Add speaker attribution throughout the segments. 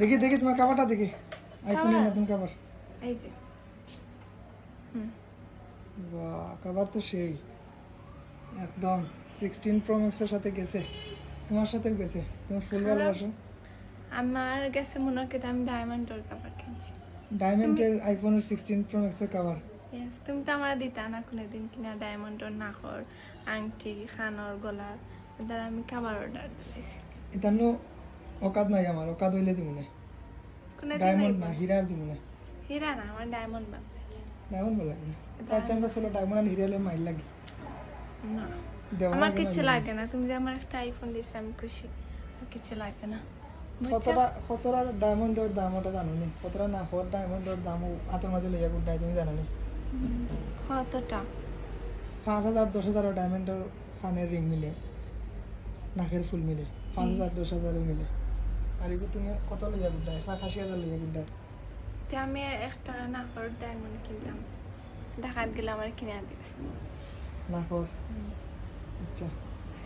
Speaker 1: দেখি দেখি তোমার কাভারটা দেখি। আইফোনের? নতুন কাভার
Speaker 2: এই যে।
Speaker 1: বাহ কাভার তো সেই। একদম সিক্সটিন প্রো ম্যাক্সের সাথে গেছে। তোমার সাথেও গেছে? তোমার ফুল। ভালোবাসো
Speaker 2: আমার গেছে মনে হয় আমি ডায়মন্ডের কাপড় কিনছি।
Speaker 1: ডায়মন্ডের আইফোনের সিক্সটিন প্রো ম্যাক্সের কাভার
Speaker 2: ইয়েস তুমি তো আমার দিতা না কোনো দিন কিনা ডায়মন্ডের নাকর আংটি খানর গলার। দ্বারা আমি খাবার অর্ডার দিয়েছি
Speaker 1: এটানো অকাদ নাই আমার অকাদ হইলে দিব না ডায়মন্ড না হীরার দিব না
Speaker 2: হীরা না আমার ডায়মন্ড
Speaker 1: ডায়মন্ড ভালো লাগে তার চান্স ছিল ডায়মন্ড আর হিরা হলে মাইল লাগে।
Speaker 2: না। আমার
Speaker 1: দিলে।
Speaker 2: লাগে না তুমি যে আমার একটা আইফোন আমি খুশি। কিছু লাগে না।
Speaker 1: কতটা কতটা ডায়মন্ডের দাম ওটা জানো নি? কতটা না হওয়ার ডায়মন্ডের দাম হাতের মাঝে লইয়া গুড্ডাই তুমি জানো নি?
Speaker 2: কতটা
Speaker 1: পাঁচ হাজার দশ হাজার ডায়মন্ডের খানের রিং মিলে। নাকের ফুল মিলে। পাঁচ হাজার দশ হাজারও মিলে। আর এগুলো তুমি কত লইয়া গুড্ডাই এক লাখ আশি হাজার লইয়া গুড্ডাই
Speaker 2: তো আমি এক টাকা না করে ডায়মন্ড কিনতাম। ঢাকাত গেলে আমার কিনে দিবে।
Speaker 1: নাকর? আচ্ছা।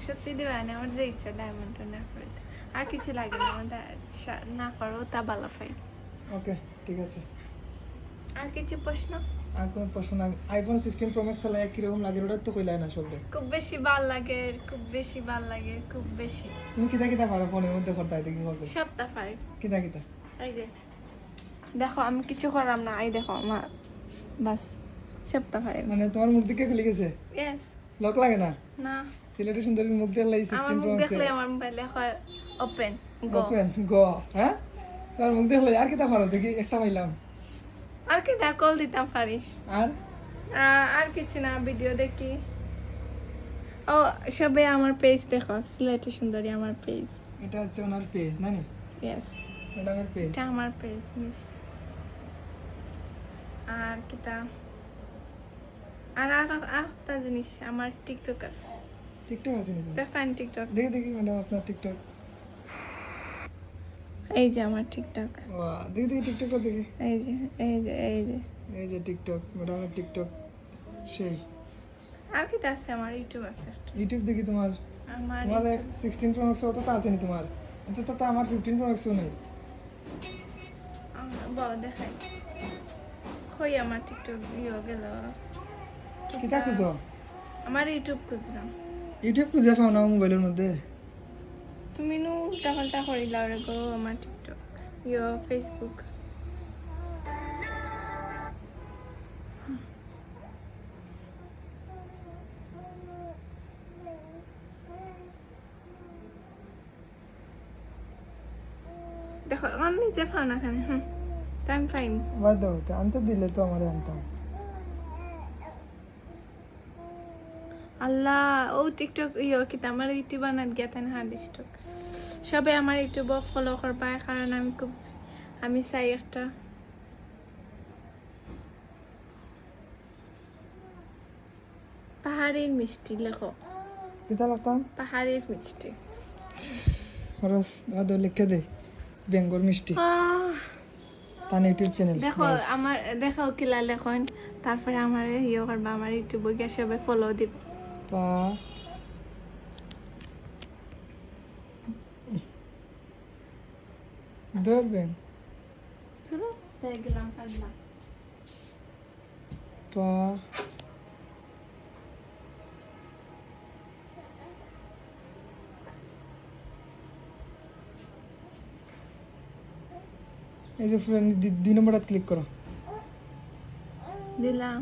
Speaker 2: সত্যি দিবে না আমার যে ইচ্ছা ডায়মন্ড না করে। আর কিছু লাগে না আমার না করো তা ভালো পাই
Speaker 1: ওকে ঠিক আছে।
Speaker 2: আর কিছু প্রশ্ন?
Speaker 1: আর কোনো প্রশ্ন আইফোন সিক্সটিন প্রো ম্যাক্স চালাই কীরকম লাগে ওটা তো কইলাই না সবরে।
Speaker 2: খুব বেশি ভালো লাগে খুব বেশি ভালো লাগে খুব বেশি।
Speaker 1: তুমি কিতা কিতা পারো ফোনের মধ্যে করতে দেখি বলছে
Speaker 2: সপ্তাহ পাই
Speaker 1: কিতা কিতা?
Speaker 2: এই যে দেখো আমি কিছু করাম না এই দেখো বাস সপ্তাহ পাই
Speaker 1: মানে তোমার মুখ দিকে খুলে গেছে?
Speaker 2: ইয়েস
Speaker 1: লক লাগে না?
Speaker 2: না।
Speaker 1: সিলেটের সুন্দরীর মুখ দিয়ে লাই সিক্সটিন প্রো ম্যাক্স
Speaker 2: আমার মোবাইলে হয় ওপেন গো
Speaker 1: ওপেন গো হ্যাঁ? তোমার মুখ দেখলে আর কিতা পারো? দেখি একটা পাইলাম।
Speaker 2: আর কি দা কল দিতাম পারি
Speaker 1: আর?
Speaker 2: আর কিছু না ভিডিও দেখি। ও সবে আমার পেজ দেখো সিলেটি সুন্দরী আমার পেজ
Speaker 1: এটা হচ্ছে ওনার পেজ না নি
Speaker 2: ইয়েস
Speaker 1: ম্যাডামের পেজ
Speaker 2: এটা আমার পেজ মিস আর কিতা? আর আর আর একটা জিনিস আমার টিকটক আছে।
Speaker 1: টিকটক আছে
Speaker 2: দেখেন টিকটক
Speaker 1: দেখি দেখি ম্যাডাম আপনার টিকটক
Speaker 2: এই যে আমার টিকটক
Speaker 1: বাহ দেখি দেখি টিকটকটা দেখি।
Speaker 2: এই যে এই যে এই যে।
Speaker 1: এই যে টিকটক ম্যাডামের টিকটক সেই।
Speaker 2: আর কিতা আছে আমার ইউটিউব আছে।
Speaker 1: ইউটিউব দেখি তোমার।
Speaker 2: আমার
Speaker 1: তোমার সিক্সটিন প্রো ম্যাক্স অতটা আছে নি তোমার? অন্তত তো আমার ফিফটিন প্রো ম্যাক্সও নেই।
Speaker 2: বল দেখাই। কই আমার টিকটক ইয়ে গেল?
Speaker 1: কিতা খুঁজো?
Speaker 2: আমার ইউটিউব খুঁজলাম।
Speaker 1: ইউটিউব খুঁজে পাও না মোবাইলের মধ্যে?
Speaker 2: তুমি নু উল্টা পাল্টা করিলা রে গো, আমার টিকটক ইয়ো ফেসবুক দেখো আমার নিজে ফাও না কেন, হুম টাইম ফাইম
Speaker 1: বাদ দাও আনতে দিলে তো আমার আনতাম।
Speaker 2: আল্লাহ ও টিকটক ইয়ো কিতা আমার ইউটিউব বানাত গেতেন হা ডিস্টক সবে আমার ইউটিউব ফলো করবা কারণ আমি খুব আমি চাই একটা। পাহাড়ির মিষ্টি লেখো।
Speaker 1: কিতা লাগতাম
Speaker 2: পাহাড়ির মিষ্টি।
Speaker 1: খরচ বাদ দাও লিখে দে বেঙ্গল মিষ্টি। তার ইউটিউব চ্যানেল
Speaker 2: দেখো আমার দেখো কিলা লেখন তারপরে আমার ইয়ে করবা আমার ইউটিউবে গিয়ে সবাই ফলো দিব।
Speaker 1: পা ধরবেন পা এই যে ফ্রেন্ড দুই নম্বরটা ক্লিক করো
Speaker 2: দিলাম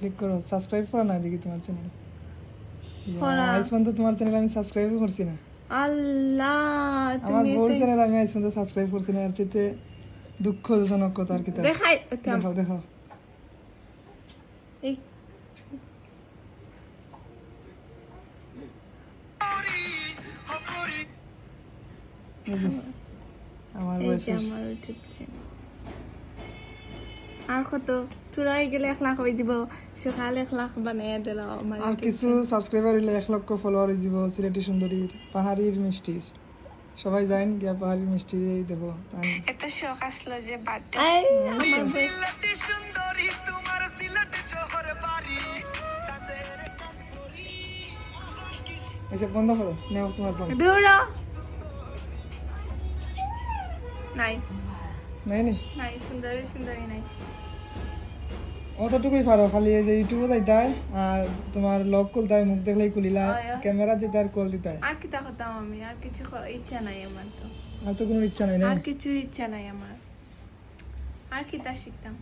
Speaker 1: ক্লিক করো সাবস্ক্রাইব করা না দেখি তোমার চ্যানেল। আজ পর্যন্ত তোমার চ্যানেল আমি সাবস্ক্রাইব করছি না।
Speaker 2: আল্লাহ
Speaker 1: আমার বোর চ্যানেল আমি আজ পর্যন্ত সাবস্ক্রাইব করছি না এর চেয়ে দুঃখজনক কথা আর কি
Speaker 2: দেখাই
Speaker 1: দেখাও দেখাও।
Speaker 2: এই
Speaker 1: আমার বয়ফ্রেন্ড।
Speaker 2: আমার আর কত চুরাই গেলে এক লাখ হয়ে যাব সকালে এক লাখ বানিয়ে দিল
Speaker 1: আর কিছু সাবস্ক্রাইবার হইলে এক লক্ষ ফলোয়ার হয়ে যাব সিলেটি সুন্দরীর পাহাড়ির মিষ্টির সবাই যাইন গিয়া পাহাড়ির মিষ্টি দেখো
Speaker 2: এত শখ আসলো যে বার্থডে
Speaker 1: বন্ধ করো নেও তোমার ফোন
Speaker 2: দৌড়ো নাই।
Speaker 1: নাই নি?
Speaker 2: নাই সুন্দরী সুন্দরী নাই।
Speaker 1: অতটুকুই পারো খালি এই যে ইউটিউবে যাইতাই আর তোমার লগ খুলতাই মুখ দেখলেই খুলিলা। ক্যামেরা দিতে আর কল দিতাই।
Speaker 2: আর কিতা করতাম আমি আর কিছু ইচ্ছা নাই আমার তো।
Speaker 1: আর তো কোনো ইচ্ছা নাই
Speaker 2: আর কিছুর ইচ্ছা নাই আমার। আর কিতা শিখতাম?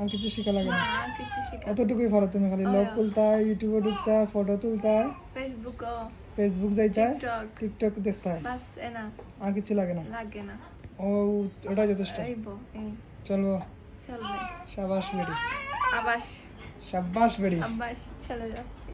Speaker 1: আর কিছু শিখা লাগে
Speaker 2: না। আর কিছু শিখা
Speaker 1: অতটুকুই পারো তুমি খালি লগ। খুলতাই ইউটিউবে ঢুকতাই ফটো তুলতাই।
Speaker 2: ফেসবুক
Speaker 1: ফেসবুক যাইতাই
Speaker 2: টিকটক
Speaker 1: টিকটক দেখতাই।
Speaker 2: বাস এনা
Speaker 1: আর কিছু লাগে না।
Speaker 2: লাগে না।
Speaker 1: ও ওটা যথেষ্ট। চলবো
Speaker 2: চলবে
Speaker 1: সাবাস বেড়ি।
Speaker 2: আবাস।
Speaker 1: সাবাস বেড়ি।
Speaker 2: আবাস চলে যাচ্ছে।